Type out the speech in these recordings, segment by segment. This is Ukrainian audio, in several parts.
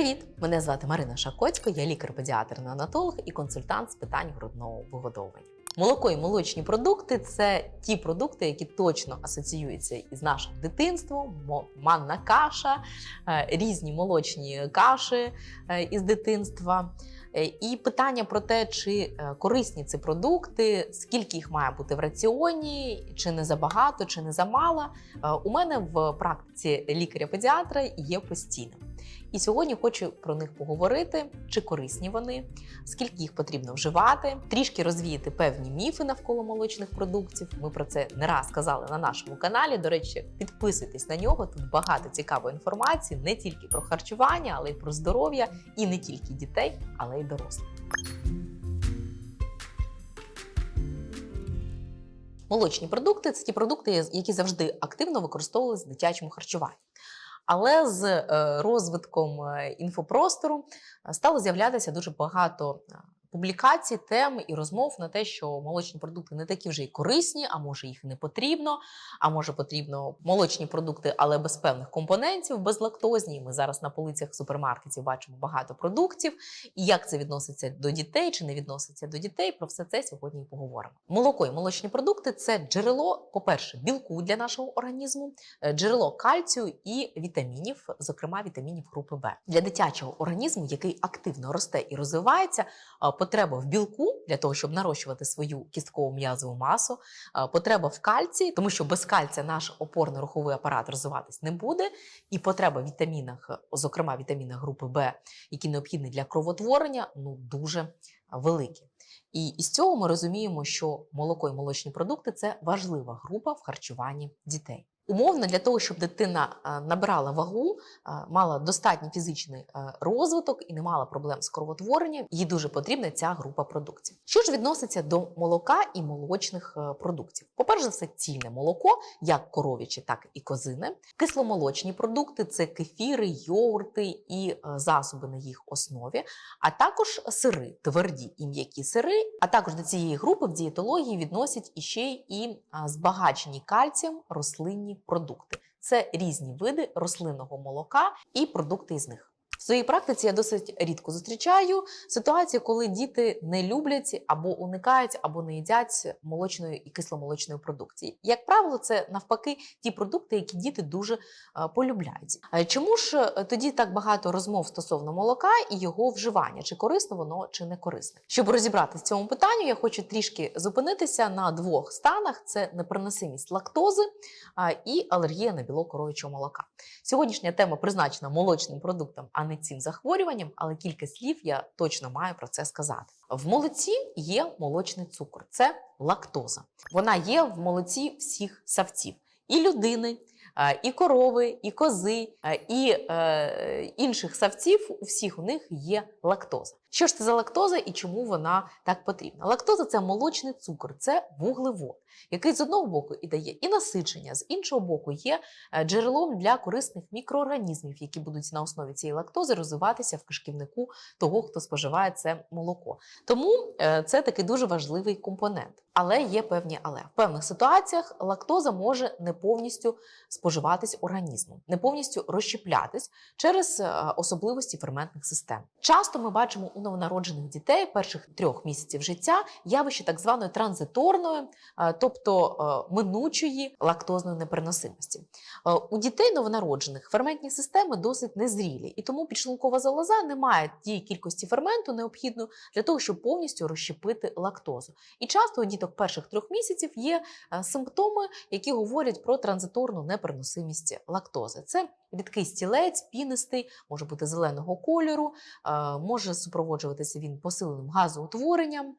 Привіт! Мене звати Марина Шакоцько, я лікар-педіатр-неонатолог і консультант з питань грудного вигодовування. Молоко і молочні продукти це ті продукти, які точно асоціюються із нашим дитинством, манна каша, е, різні молочні каші е, із дитинства. Е, І питання про те, чи корисні ці продукти, скільки їх має бути в раціоні, чи не забагато, чи не замало, у мене в практиці лікаря-педіатра є постійно. І сьогодні хочу про них поговорити, чи корисні вони, скільки їх потрібно вживати, трішки розвіяти певні міфи навколо молочних продуктів. Ми про це не раз казали на нашому каналі. До речі, підписуйтесь на нього. Тут багато цікавої інформації не тільки про харчування, але й про здоров'я, і не тільки дітей, але й дорослих. Молочні продукти це ті продукти, які завжди активно використовувалися в дитячому харчуванні. Але з е, розвитком е, інфопростору е, стало з'являтися дуже багато публікацій, тем і розмов на те, що молочні продукти не такі вже й корисні, а може їх не потрібно, а може потрібно молочні продукти, але без певних компонентів, безлактозні. І Ми зараз на полицях супермаркетів бачимо багато продуктів. І як це відноситься до дітей чи не відноситься до дітей, про все це сьогодні і поговоримо. Молоко і молочні продукти це джерело, по-перше, білку для нашого організму, е, джерело кальцію і вітамінів, зокрема вітамінів групи Б. Для дитячого організму, який активно росте і розвивається, е, потреба в білку для того, щоб нарощувати свою кісткову м'язову масу, потреба в кальції, тому що без кальція наш опорно-руховий апарат розвиватись не буде, і потреба в вітамінах, зокрема вітамінах групи Б, які необхідні для кровотворення, ну дуже великі. І із цього ми розуміємо, що молоко і молочні продукти це важлива група в харчуванні дітей. Умовно, для того, щоб дитина е, набирала вагу, е, мала достатній фізичний е, розвиток і не мала проблем з кровотворенням, їй дуже потрібна ця група продуктів. Що ж відноситься до молока і молочних продуктів? По-перше, все, цільне молоко, як коров'яче, так і козине. Кисломолочні продукти це кефіри, йогурти і засоби на їх основі, а також сири, тверді і м'які сири. А також до цієї групи в дієтології відносять іще і збагачені кальцієм рослинні продукти. Це різні види рослинного молока і продукти із них. В своїй практиці я досить рідко зустрічаю ситуацію, коли діти не люблять або уникають, або не їдять молочної і кисломолочної продукції. Як правило, це навпаки ті продукти, які діти дуже е, полюбляють. Е, Чому ж е, тоді так багато розмов стосовно молока і його вживання? Чи корисно воно, чи не корисне? Щоб розібратися в цьому питанню, я хочу трішки зупинитися на двох станах: це непереносимість лактози і алергія на білок коров'ячого молока. Сьогоднішня тема призначена молочним продуктам, а цим захворюванням, але кілька слів я точно маю про це сказати. В молоці є молочний цукор, це лактоза. Вона є в молоці всіх савців і людини. І корови, і кози, і е, інших савців, у всіх у них є лактоза. Що ж це за лактоза і чому вона так потрібна? Лактоза це молочний цукор, це вуглевод, який з одного боку і дає і насичення, з іншого боку, є е, джерелом для корисних мікроорганізмів, які будуть на основі цієї лактози розвиватися в кишківнику того, хто споживає це молоко. Тому е, це такий дуже важливий компонент. Але є певні але в певних ситуаціях лактоза може не повністю споживатись організмом, не повністю розщеплятись через е, особливості ферментних систем. Часто ми бачимо новонароджених дітей перших трьох місяців життя явище так званої транзиторної, е, тобто е, минучої лактозної непереносимості. Е, У дітей новонароджених ферментні системи досить незрілі, і тому підшлункова залоза не має тієї кількості ферменту необхідну для того, щоб повністю розщепити лактозу. І часто у діток перших трьох місяців є симптоми, які говорять про транзиторну непереносимість лактози. Це рідкий стілець, пінистий, може бути зеленого кольору, е, може супроводжуватися він посиленим газоутворенням,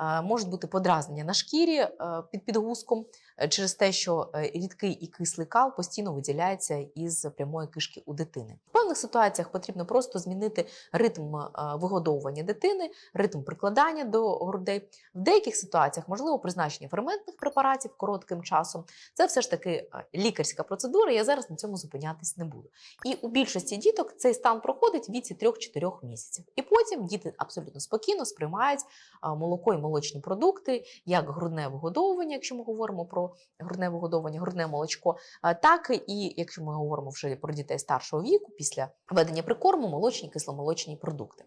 е, можуть бути подразнення на шкірі е, під підгузком через те, що рідкий і кислий кал постійно виділяється із прямої кишки у дитини. В певних ситуаціях потрібно просто змінити ритм вигодовування дитини, ритм прикладання до грудей. В деяких ситуаціях можливо призначення ферментних препаратів коротким часом. Це все ж таки лікарська процедура. Я зараз на цьому зупинятись не буду. Буду. І у більшості діток цей стан проходить в віці 3-4 місяців. І потім діти абсолютно спокійно сприймають молоко і молочні продукти, як грудне вигодовування, якщо ми говоримо про грудне вигодовування, грудне молочко, так і якщо ми говоримо вже про дітей старшого віку, після введення прикорму, молочні кисломолочні продукти.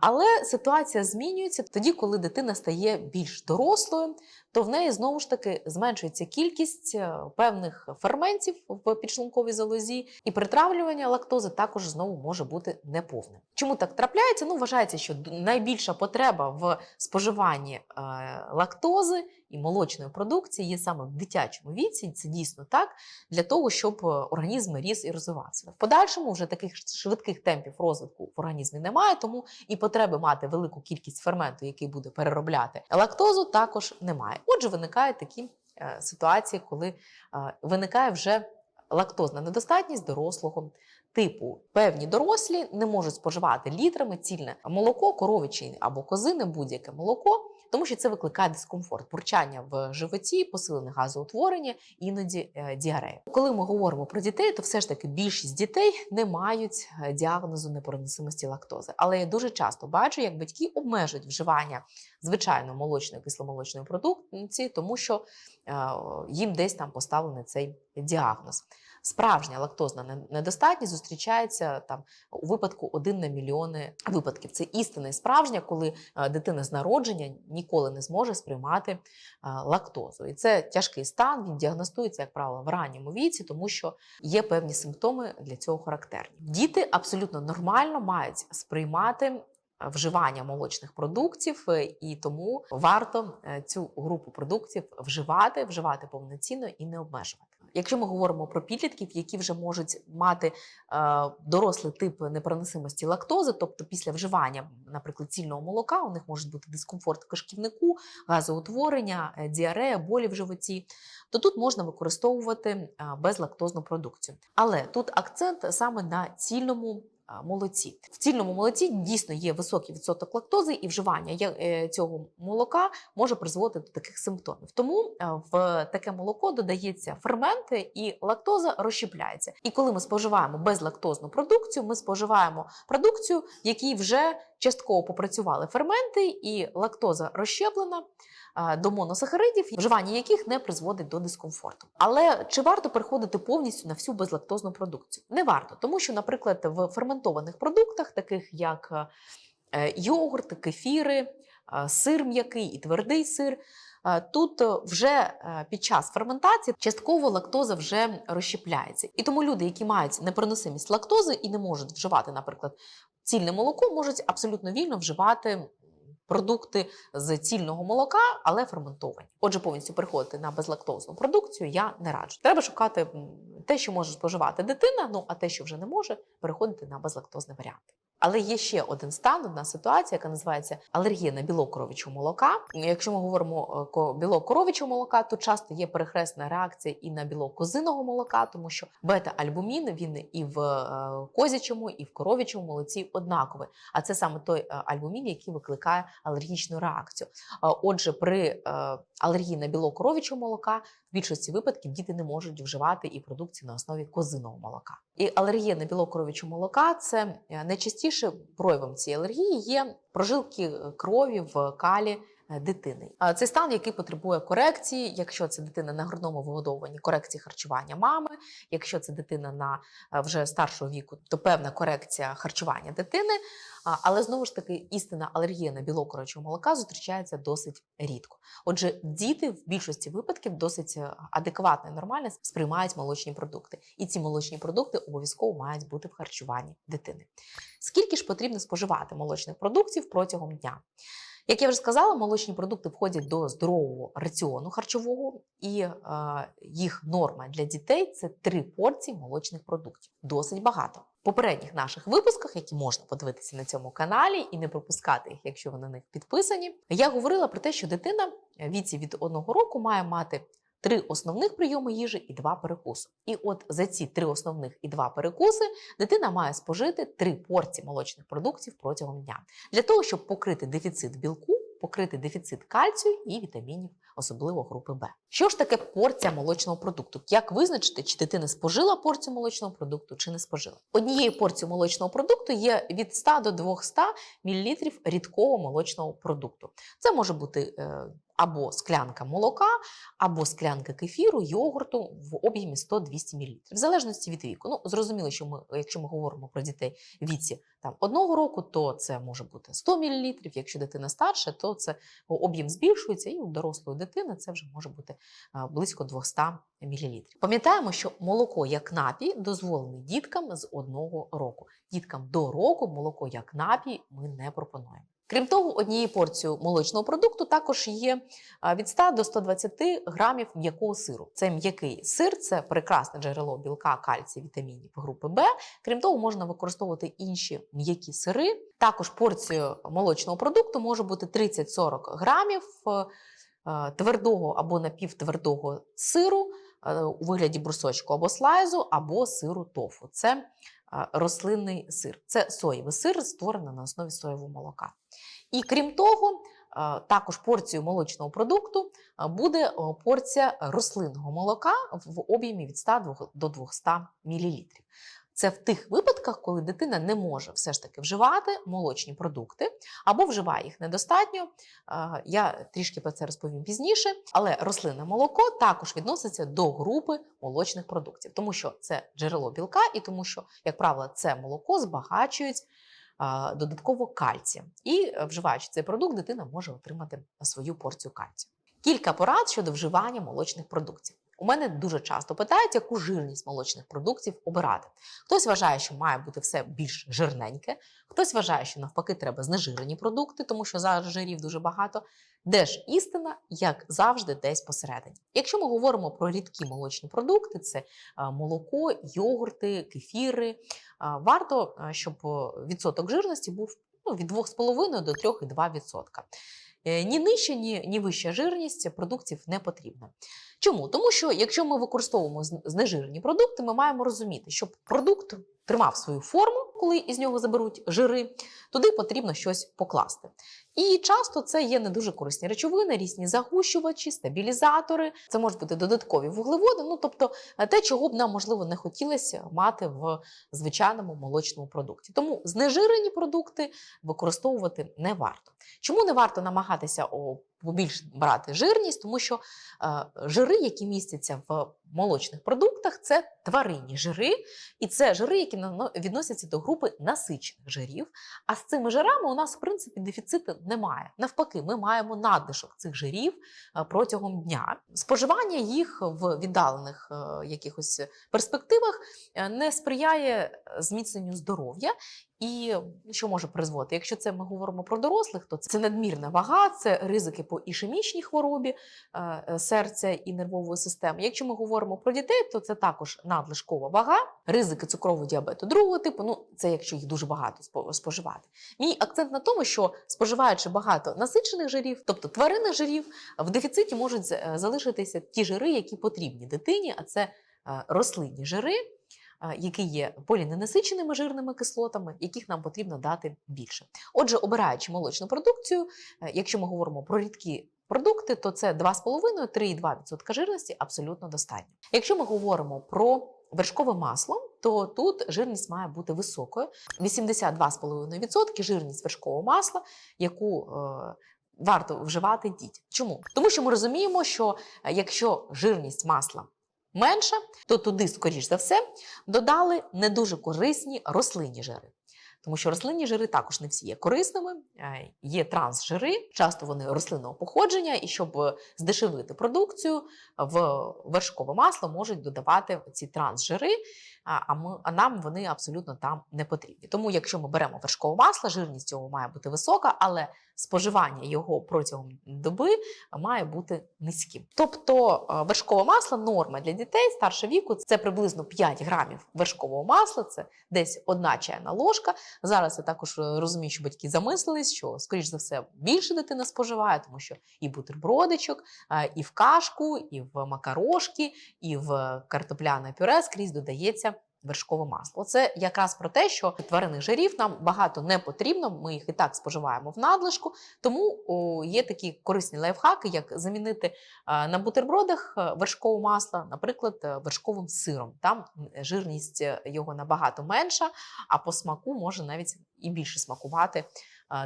Але ситуація змінюється тоді, коли дитина стає більш дорослою, то в неї знову ж таки зменшується кількість е, певних ферментів в підшлунковій залозі, і притравлювання лактози також знову може бути неповним. Чому так трапляється? Ну, вважається, що найбільша потреба в споживанні е, лактози і молочної продукції є саме в дитячому віці, це дійсно так, для того, щоб е, організм ріс і розвивався. В подальшому вже таких швидких темпів розвитку в організмі немає, тому і потреби мати велику кількість ферменту, який буде переробляти лактозу, також немає. Отже, виникають такі е, ситуації, коли е, виникає вже лактозна недостатність дорослого типу. Певні дорослі не можуть споживати літрами цільне молоко, коровичі або козине, будь-яке молоко. Тому що це викликає дискомфорт, бурчання в животі, посилене газоутворення, іноді е, діарею. Коли ми говоримо про дітей, то все ж таки більшість дітей не мають е, діагнозу непереносимості лактози. Але я дуже часто бачу, як батьки обмежують вживання звичайно молочної кисломолочної продукції, тому що е, їм десь там поставлений цей діагноз. Справжня лактозна не- недостатність зустрічається там у випадку 1 на мільйони випадків. Це істина і справжня, коли е, дитина з народження ніколи не зможе сприймати е, лактозу. І це тяжкий стан. Він діагностується, як правило, в ранньому віці, тому що є певні симптоми для цього характерні. Діти абсолютно нормально мають сприймати. е, Вживання молочних продуктів, і тому варто цю групу продуктів вживати, вживати повноцінно і не обмежувати. Якщо ми говоримо про підлітків, які вже можуть мати е, дорослий тип непереносимості лактози, тобто після вживання, наприклад, цільного молока, у них може бути дискомфорт в кишківнику, газоутворення, е, діарея, болі в животі, то тут можна використовувати е, безлактозну продукцію. Але тут акцент саме на цільному. Молоці в цільному молоці дійсно є високий відсоток лактози, і вживання е, цього молока може призводити до таких симптомів. Тому е, в таке молоко додається ферменти, і лактоза розщепляється. І коли ми споживаємо безлактозну продукцію, ми споживаємо продукцію, якій вже частково попрацювали ферменти, і лактоза розщеплена е, до моносахаридів, вживання яких не призводить до дискомфорту. Але чи варто переходити повністю на всю безлактозну продукцію? Не варто, тому що, наприклад, в ферментованих продуктах, таких як е, йогурт, кефіри, е, сир м'який і твердий сир. е, Тут е, вже е, під час ферментації частково лактоза вже розщепляється. І тому люди, які мають непереносимість лактози і не можуть вживати, наприклад, цільне молоко, можуть абсолютно вільно вживати продукти з цільного молока, але ферментовані. Отже, повністю переходити на безлактозну продукцію я не раджу. Треба шукати те, що може споживати дитина, ну а те, що вже не може, переходити на безлактозний варіант. Але є ще один стан, одна ситуація, яка називається алергія на білок коров'ячого молока. Якщо ми говоримо е, ко- білок коров'ячого молока, то часто є перехресна реакція і на білок козиного молока, тому що бета-альбумін він і в е, козячому, і в коров'ячому молоці однаковий. А це саме той е, альбумін, який викликає алергічну реакцію. Отже, при е, алергії на білок коров'ячого молока більшості випадків діти не можуть вживати і продукції на основі козиного молока. І алергія на білок коров'ячого молока це е, найчастіше проявом цієї алергії є прожилки е, крові в калі дитини. А Це стан, який потребує корекції. Якщо це дитина на грудному вигодовуванні, корекції харчування мами. Якщо це дитина на е, вже старшого віку, то певна корекція харчування дитини. Але знову ж таки, істинна алергія на білок коров'ячого молока зустрічається досить рідко. Отже, діти в більшості випадків досить е, адекватно і нормально сприймають молочні продукти. І ці молочні продукти обов'язково мають бути в харчуванні дитини. Скільки ж потрібно споживати молочних продуктів протягом дня? Як я вже сказала, молочні продукти входять до здорового раціону харчового, і е, їх норма для дітей це три порції молочних продуктів. Досить багато. В попередніх наших випусках, які можна подивитися на цьому каналі і не пропускати їх, якщо ви на них підписані, я говорила про те, що дитина віці від одного року має мати три основних прийоми їжі і два перекуси. І от за ці три основних і два перекуси дитина має спожити три порції молочних продуктів протягом дня для того, щоб покрити дефіцит білку, покрити дефіцит кальцію і вітамінів особливо групи Б. Що ж таке порція молочного продукту? Як визначити, чи дитина спожила порцію молочного продукту, чи не спожила? Однією порцією молочного продукту є від 100 до 200 мл рідкого молочного продукту. Це може бути е, або склянка молока, або склянка кефіру, йогурту в об'ємі 100-200 мл. В залежності від віку. Ну, зрозуміло, що ми, якщо ми говоримо про дітей в віці там, одного року, то це може бути 100 мл. Якщо дитина старша, то це об'єм збільшується, і у дорослої дитини це вже може бути близько 200 мл. Пам'ятаємо, що молоко як напій дозволений діткам з одного року. Діткам до року молоко як напій ми не пропонуємо. Крім того, однією порцією молочного продукту також є від 100 до 120 грамів м'якого сиру. Це м'який сир, це прекрасне джерело білка, кальцію, вітамінів групи Б. Крім того, можна використовувати інші м'які сири. Також порцією молочного продукту може бути 30-40 грамів е, е, твердого або напівтвердого сиру е, у вигляді брусочку або слайзу, або сиру тофу. Це рослинний сир. Це соєвий сир, створений на основі соєвого молока. І крім того, е, також порцією молочного продукту е, буде е, порція рослинного молока в об'ємі від 100 до 200 мл. Це в тих випадках, коли дитина не може все ж таки вживати молочні продукти або вживає їх недостатньо. Я трішки про це розповім пізніше, але рослинне молоко також відноситься до групи молочних продуктів, тому що це джерело білка, і тому що, як правило, це молоко збагачують додатково кальція. І е, вживаючи цей продукт, дитина може отримати свою порцію кальцію. Кілька порад щодо вживання молочних продуктів. У мене дуже часто питають, яку жирність молочних продуктів обирати. Хтось вважає, що має бути все більш жирненьке, хтось вважає, що навпаки треба знежирені продукти, тому що зараз жирів дуже багато. Де ж істина, як завжди, десь посередині. Якщо ми говоримо про рідкі молочні продукти, це молоко, йогурти, кефіри, варто, щоб е, відсоток жирності був ну, від 2,5 до 3,2%. Е, Ні нижча, ні, ні вища жирність продуктів не потрібна. Чому? Тому що якщо ми використовуємо знежирені продукти, ми маємо розуміти, щоб продукт тримав свою форму, коли із нього заберуть жири, туди потрібно щось покласти. І часто це є не дуже корисні речовини, різні загущувачі, стабілізатори. Це можуть бути додаткові вуглеводи, ну тобто е, те, чого б нам можливо не хотілося мати в звичайному молочному продукті. Тому знежирені продукти використовувати не варто. Чому не варто намагатися о, побільше брати жирність? Тому що е, жири, які містяться в молочних продуктах, це тваринні жири, і це жири, які відносяться до групи насичених жирів. А з цими жирами у нас, в принципі, дефіциту немає. Навпаки, ми маємо надлишок цих жирів е, протягом дня. Споживання їх в віддалених е, якихось перспективах не сприяє зміцненню здоров'я. І що може призводити? Якщо це ми говоримо про дорослих, то це надмірна вага, це ризики по ішемічній хворобі е, е, серця і нервової системи. Якщо ми говоримо про дітей, то це також надлишкова вага, ризики цукрового діабету другого типу. Ну це якщо їх дуже багато спо- споживати. Мій акцент на тому, що споживаючи багато насичених жирів, тобто тваринних жирів, в дефіциті можуть е, залишитися ті жири, які потрібні дитині, а це рослинні жири які є поліненасиченими жирними кислотами, яких нам потрібно дати більше. Отже, обираючи молочну продукцію, е, якщо ми говоримо про рідкі продукти, то це 2,5-3,2% жирності абсолютно достатньо. Якщо ми говоримо про вершкове масло, то тут жирність має бути високою. 82,5% жирність вершкового масла, яку е, варто вживати дітям. Чому? Тому що ми розуміємо, що е, якщо жирність масла менша, то туди, скоріш за все, додали не дуже корисні рослинні жири. Тому що рослинні жири також не всі є корисними, е, є трансжири, часто вони рослинного походження, і щоб здешевити продукцію, в вершкове масло можуть додавати ці трансжири, а, а, ми, а нам вони абсолютно там не потрібні. Тому, якщо ми беремо вершкове масло, жирність його має бути висока, але споживання його протягом доби має бути низьким. Тобто е, вершкове масло норма для дітей старше віку це приблизно 5 грамів вершкового масла, це десь одна чайна ложка. Зараз я також е, розумію, що батьки замислились, що, скоріш за все, більше дитина споживає, тому що і бутербродичок, і в кашку, і в макарошки, і в картопляне пюре скрізь додається вершкове масло. Це якраз про те, що тваринних жирів нам багато не потрібно. Ми їх і так споживаємо в надлишку. Тому є такі корисні лайфхаки, як замінити на бутербродах е, вершкове масло, наприклад, е, вершковим сиром. Там жирність е, його набагато менша, а по смаку може навіть і більше смакувати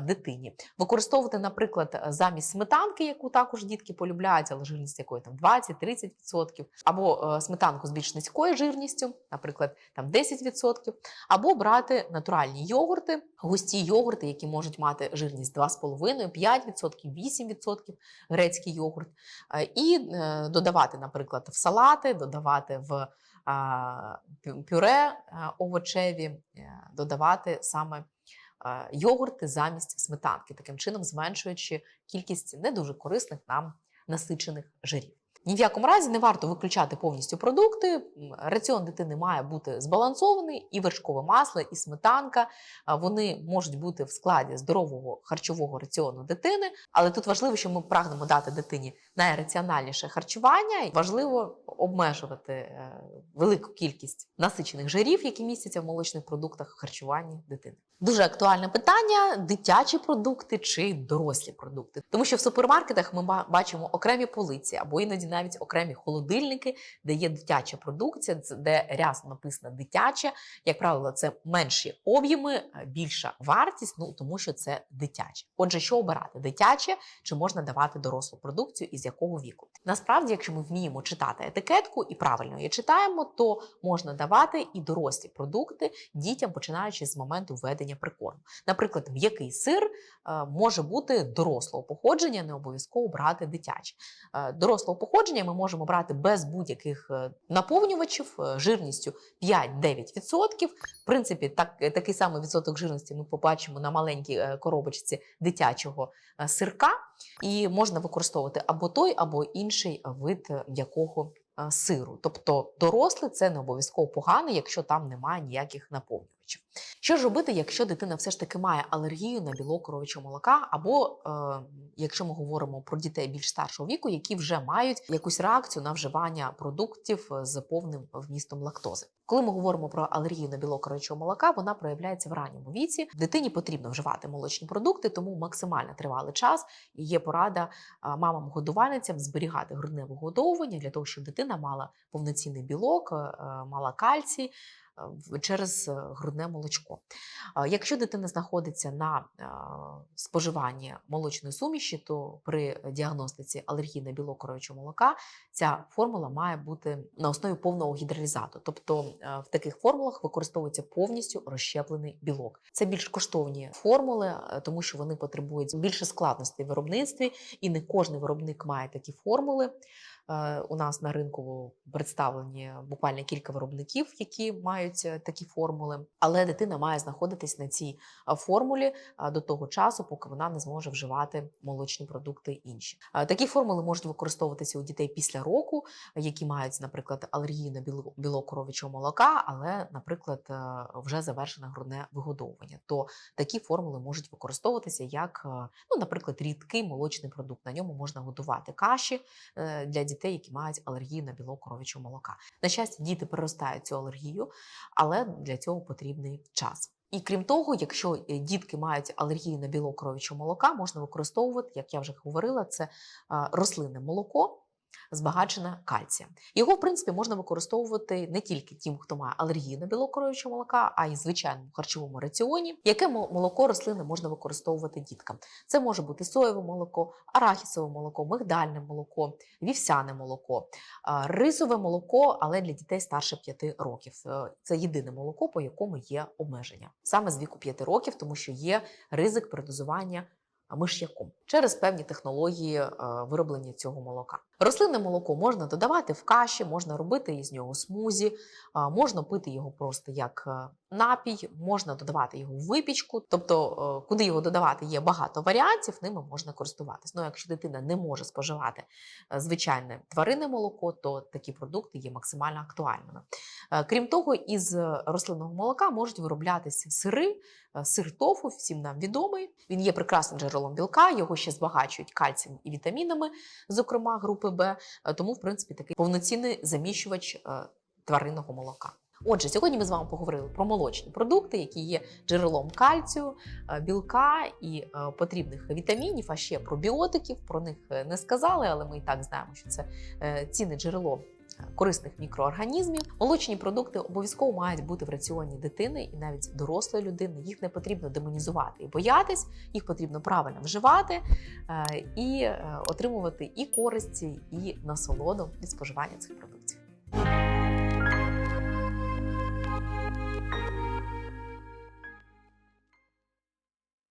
дитині. Використовувати, наприклад, замість сметанки, яку також дітки полюбляють, але жирність якої там 20-30%, або е, сметанку з більш низькою жирністю, наприклад, там 10%, або брати натуральні йогурти, густі йогурти, які можуть мати жирність 2,5, 5%, 8% грецький йогурт, е, і е, додавати, наприклад, в салати, додавати в пюре е, овочеві, е, додавати саме е, йогурти замість сметанки, таким чином зменшуючи кількість не дуже корисних нам насичених жирів. Ні в якому разі не варто виключати повністю продукти. Раціон дитини має бути збалансований, і вершкове масло, і сметанка. Вони можуть бути в складі здорового харчового раціону дитини, але тут важливо, що ми прагнемо дати дитині найраціональніше харчування. Важливо обмежувати е, велику кількість насичених жирів, які містяться в молочних продуктах в харчуванні дитини. Дуже актуальне питання: дитячі продукти чи дорослі продукти, тому що в супермаркетах ми бачимо окремі полиці або іноді навіть окремі холодильники, де є дитяча продукція, де рясно написано дитяче. Як правило, це менші об'єми, е, більша вартість, ну тому що це дитяче. Отже, що обирати? Дитяче чи можна давати дорослу продукцію і з якого віку? Насправді, якщо ми вміємо читати етикетку і правильно її читаємо, то можна давати і дорослі продукти дітям, починаючи з моменту введення прикорму. Наприклад, м'який сир е, може бути дорослого походження, не обов'язково брати дитяче. Е, Дорослого походження ми можемо брати без будь-яких е, наповнювачів жирністю 5-9%. В принципі, так, такий самий відсоток жирності ми побачимо на маленькій коробочці дитячого сирка, і можна використовувати або той, або інший вид е, м'якого е, сиру. Тобто дорослий це не обов'язково погано, якщо там немає ніяких наповнювачів. Що ж робити, якщо дитина все ж таки має алергію на білок коров'ячого молока, або е, якщо ми говоримо про дітей більш старшого віку, які вже мають якусь реакцію на вживання продуктів з повним вмістом лактози. Коли ми говоримо про алергію на білок коров'ячого молока, вона проявляється в ранньому віці. Дитині потрібно вживати молочні продукти, тому максимально тривалий час і є порада мамам-годувальницям зберігати грудне вигодовування для того, щоб дитина мала повноцінний білок, е, е, мала кальцій. Через е, грудне молочко. Якщо дитина знаходиться на споживанні молочної суміші, то при діагностиці алергії на білок коров'ячого молока ця формула має бути на основі повного гідролізату. Тобто е, в таких формулах використовується повністю розщеплений білок. Це більш коштовні формули, е, тому що вони потребують більше складностей в виробництві, і не кожен виробник має такі формули. Е, У нас на ринку представлені буквально кілька виробників, які мають е, такі формули, але дитина має знаходитись на цій е, формулі до того часу, поки вона не зможе вживати молочні продукти інші. Такі формули можуть використовуватися у дітей після року, які мають, наприклад, алергію на біло- білок коров'ячого молока, але, наприклад, вже завершене грудне вигодовування. То такі формули можуть використовуватися як, ну, наприклад, рідкий молочний продукт. На ньому можна готувати каші для дітей, які мають алергію на білок коров'ячого молока. На щастя, діти переростають цю алергію, але для цього потрібний час. І крім того, якщо е, дітки мають алергію на білок коров'ячого молока, можна використовувати, як я вже говорила, це рослинне молоко. Збагачене кальцієм. Його, в принципі, можна використовувати не тільки тим, хто має алергію на білок коров'ячого молока, а й звичайному харчовому раціоні. Яке молоко рослини можна використовувати діткам? Це може бути соєве молоко, арахісове молоко, мигдальне молоко, вівсяне молоко, рисове молоко, але для дітей старше 5 років. Е, Це єдине молоко, по якому є обмеження саме з віку 5 років, тому що є ризик передозування миш'яком через певні технології е, вироблення цього молока. Рослинне молоко можна додавати в каші, можна робити із нього смузі, можна пити його просто як е, напій, можна додавати його в випічку. Тобто, е, куди його додавати, є багато варіантів, ними можна користуватись. Ну, якщо дитина не може споживати е, звичайне тваринне молоко, то такі продукти є максимально актуальними. Е, Крім того, із рослинного молока можуть вироблятися сири, сир тофу, всім нам відомий. Він є прекрасним джерелом білка, його ще збагачують кальцієм і вітамінами, зокрема групи Б. Тому, в принципі, такий повноцінний заміщувач тваринного молока. Отже, сьогодні ми з вами поговорили про молочні продукти, які є джерелом кальцію, е, білка і е, потрібних вітамінів, а ще пробіотиків. Про них е, не сказали, але ми і так знаємо, що це цінне джерело. Корисних мікроорганізмів. Молочні продукти обов'язково мають бути в раціоні дитини і навіть дорослої людини. Їх не потрібно демонізувати і боятись, їх потрібно правильно вживати і отримувати і користь, і насолоду від споживання цих продуктів.